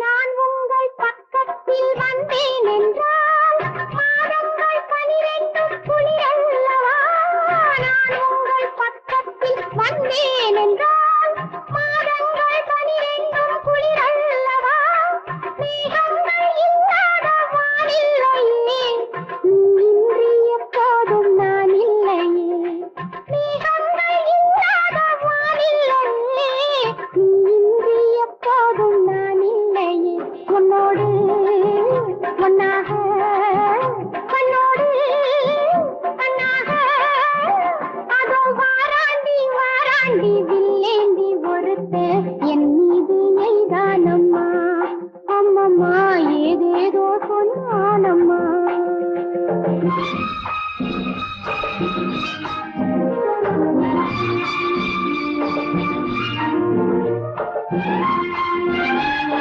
நான் உங்கள் பக்கத்தில் வந்தேன் என்றால் மாதங்கள் பனிரெண்டு குளிரல்லவா நான் உங்கள் பக்கத்தில் வந்தேன் என்றால் నీది నీదానమ్మా అమ్మమ్మ ఏదేదో కొన్నానమ్మా